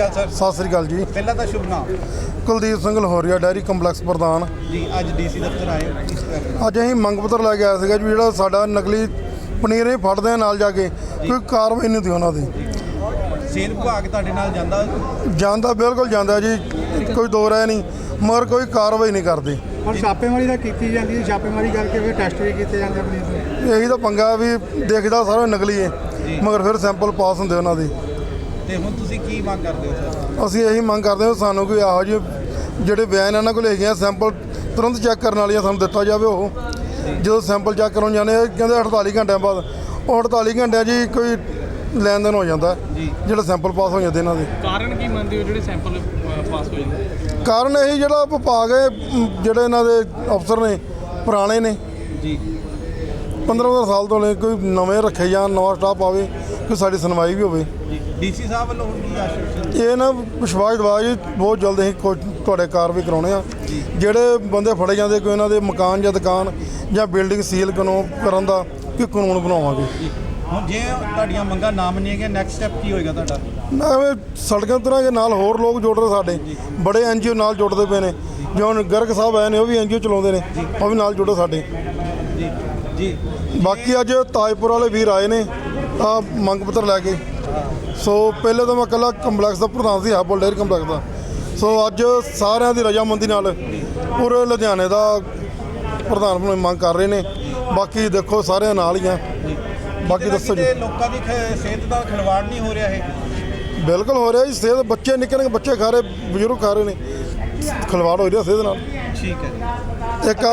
ਅਕਾਲ sir Sat Sri ਅਕਾਲ ਜੀ। ਪਹਿਲਾਂ ਤਾਂ ਸ਼ੁਭ ਨਾਮ। ਕੁਲਦੀਪ ਸਿੰਘ ਲਾਹੌਰੀਆ ਡੈਰੀ ਕੰਪਲੈਕਸ ਪ੍ਰਧਾਨ। ਜੀ ਅੱਜ ਡੀਸੀ ਦਫ਼ਤਰ ਆਏ ਹੋ ਕਿਸ ਤਰ੍ਹਾਂ? ਅੱਜ ਅਸੀਂ ਮੰਗ ਪੱਤਰ ਲੈ ਕੇ ਆਏ ਸੀਗਾ ਜੀ ਜਿਹੜਾ ਸਾਡਾ ਨਕਲੀ ਪਨੀਰ ਇਹ ਫੜਦੇ ਆ ਨਾਲ ਜਾ ਕੇ ਕੋਈ ਕਾਰਵਾਈ ਨਹੀਂ ਹੁੰਦੀ ਉਹਨਾਂ ਦੀ। ਸੇਲ ਵਿਭਾਗ ਤੁਹਾਡੇ ਨਾਲ ਜਾਂਦਾ? ਜਾਂਦਾ ਬਿਲਕੁਲ ਜਾਂਦਾ ਜੀ ਕੋਈ ਦੋ ਰਾਏ ਨਹੀਂ ਮਗਰ ਕੋਈ ਕਾਰਵਾਈ ਨਹੀਂ ਕਰਦੇ। ਹੁਣ ਛਾਪੇਮਾਰੀ ਤਾਂ ਕੀਤੀ ਜਾਂਦੀ ਹੈ? ਛਾਪੇਮਾਰੀ ਕਰਕੇ ਫਿਰ ਟੈਸਟ ਵੀ ਕੀਤੇ ਜਾਂਦੇ ਦੇ। ਇਹੀ ਤਾਂ ਪੰਗਾ ਵੀ ਦੇਖਦਾ ਸਾਰਾ ਨਕਲੀ ਹੈ ਮਗਰ ਫਿਰ ਸੈਂਪਲ ਪਾਸ ਹੁੰਦੇ ਉਹਨਾਂ ਦੇ। ਤੇ ਹੁਣ ਤੁਸੀਂ ਕੀ ਮੰਗ ਕਰਦੇ ਹੋ ਸਰ? ਅਸੀਂ ਇਹੀ ਮੰਗ ਕਰਦੇ ਹਾਂ ਸਾਨੂੰ ਕੋਈ ਇਹੋ ਜਿਹੇ ਜਿਹੜੇ ਬਿਆਨ ਇਹਨਾਂ ਕੋਲ ਹੈਗੇ ਆ ਸੈਂਪਲ ਤੁਰੰਤ ਚੈੱਕ ਕਰਨ ਵਾਲੀਆਂ ਸਾਨੂੰ ਦਿੱਤਾ ਜਾਵੇ ਉਹ। ਜਦੋਂ ਸੈਂਪਲ ਚੈੱਕ ਕਰਾਉਣ ਜਾਂਦੇ ਆ ਕਹਿੰਦੇ 48 ਘੰਟਿਆਂ ਬਾਅਦ। ਉਹ 48 ਘੰਟਿਆਂ 'ਚ ਹੀ ਕੋਈ ਲੈਣ ਦੇਣ ਹੋ ਜਾਂਦਾ ਜਿਹੜਾ ਸੈਂਪਲ ਪਾਸ ਹੋ ਜਾਂਦੇ ਇਹਨਾਂ ਦੇ। ਕਾਰਨ ਕੀ ਮੰਨਦੇ ਹੋ ਜਿਹੜੇ ਸੈਂਪਲ ਪਾਸ ਹੋ ਜਾਂਦੇ? ਕਾਰਨ ਇਹੀ ਜਿਹੜਾ ਵਿਭਾਗ ਹੈ ਅਮ, ਜਿਹੜੇ ਇਹਨਾਂ ਦੇ ਅਫਸਰ ਨੇ ਪੁਰਾਣੇ ਨੇ। ਜੀ। 15 ਸਾਲ ਤੋਂ ਲੈ ਕੋਈ ਨਵੇਂ ਰੱਖੇ ਜਾਣ ਨਵਾਂ ਸਟਾਫ ਆਵੇ ਕਿ ਸਾਡੀ ਸੁਣਵਾਈ ਵੀ ਹੋਵੇ। ਡੀਸੀ ਸਾਹਿਬ ਵੱਲੋਂ ਹੁਣ ਕੀ ਆਸ਼ਵਾਸਨ ਇਹ ਨਾ ਵਿਸ਼ਵਾਸ ਦਿਵਾ ਜੀ ਬਹੁਤ ਜਲਦ ਅਸੀਂ ਕੁਝ ਤੁਹਾਡੇ ਕਾਰਵਾਈ ਕਰਾਉਣੇ ਆ। ਜਿਹੜੇ ਬੰਦੇ ਫੜੇ ਜਾਂਦੇ ਕੋਈ ਇਹਨਾਂ ਦੇ ਮਕਾਨ ਜਾਂ ਦੁਕਾਨ ਜਾਂ ਬਿਲਡਿੰਗ ਸੀਲ ਕਾਨੂੰਨ ਕਰਨ ਦਾ ਕਿ ਕਾਨੂੰਨ ਬਣਾਵਾਂਗੇ। ਹੁਣ ਜੇ ਤੁਹਾਡੀਆਂ ਮੰਗਾਂ ਨਾ ਮੰਨੀਆਂ ਗਈਆਂ ਨੈਕਸਟ ਸਟੈਪ ਕੀ ਹੋਏਗਾ ਤੁਹਾਡਾ? ਐਵੇਂ ਸੜਕਾਂ ਤਰ੍ਹਾਂ ਦੇ ਨਾਲ ਹੋਰ ਲੋਕ ਜੁੜ ਰਹੇ ਸਾਡੇ। ਬੜੇ ਐਨਜੀਓ ਨਾਲ ਜੁੜਦੇ ਪਏ ਨੇ। ਜਿਵੇਂ ਗਰਗ ਸਾਹਿਬ ਆਏ ਨੇ ਉਹ ਵੀ ਐਨਜੀਓ ਚਲਾਉਂਦੇ ਨੇ। ਉਹ ਵੀ ਨਾਲ ਜੁੜੋ ਸਾਡੇ। ਜੀ। ਜੀ। ਬਾਕੀ ਅੱਜ ਤਾਜਪੁਰ ਵਾਲੇ ਵੀਰ ਆਏ ਨੇ। ਆ ਮੰਗ ਪੱਤਰ ਲੈ ਕੇ। ਸੋ ਪਹਿਲੇ ਤਾਂ ਮੈਂ ਇਕੱਲਾ ਕੰਪਲੈਕਸ ਦਾ ਪ੍ਰਧਾਨ ਸੀ ਹੈਬਲ ਡੇਅਰੀ ਕੰਪਲੈਕਸ ਦਾ। ਸੋ ਅੱਜ ਸਾਰਿਆਂ ਦੀ ਰਜਾਮੰਦੀ ਨਾਲ ਪੂਰੇ ਲੁਧਿਆਣੇ ਦਾ ਪ੍ਰਧਾਨ ਬਣਨ ਮੰਗ ਕਰ ਰਹੇ ਨੇ। ਬਾਕੀ ਦੇਖੋ ਸਾਰਿਆਂ ਨਾਲ ਹੀ ਆ। ਬਾਕੀ ਦੱਸੋ ਜੀ। ਲੋਕਾਂ ਦੀ ਸਿਹਤ ਦਾ ਖਿਲਵਾੜ ਨਹੀਂ ਹੋ ਰਿਹਾ ਇਹ। ਬਿਲਕੁਲ ਹੋ ਰਿਹਾ ਜੀ ਸਿਹਤ ਬੱਚੇ ਨਿੱਕੇ ਨਿੱਕੇ ਬੱਚੇ ਖਾ ਰਹੇ ਬਜ਼ੁਰਗ ਖਾ ਰਹੇ ਨੇ। ਖਿਲਵਾੜ ਹੋ ਰਿਹਾ ਸਿਹਤ ਨਾਲ। ਠੀਕ ਹੈ ਇੱਕ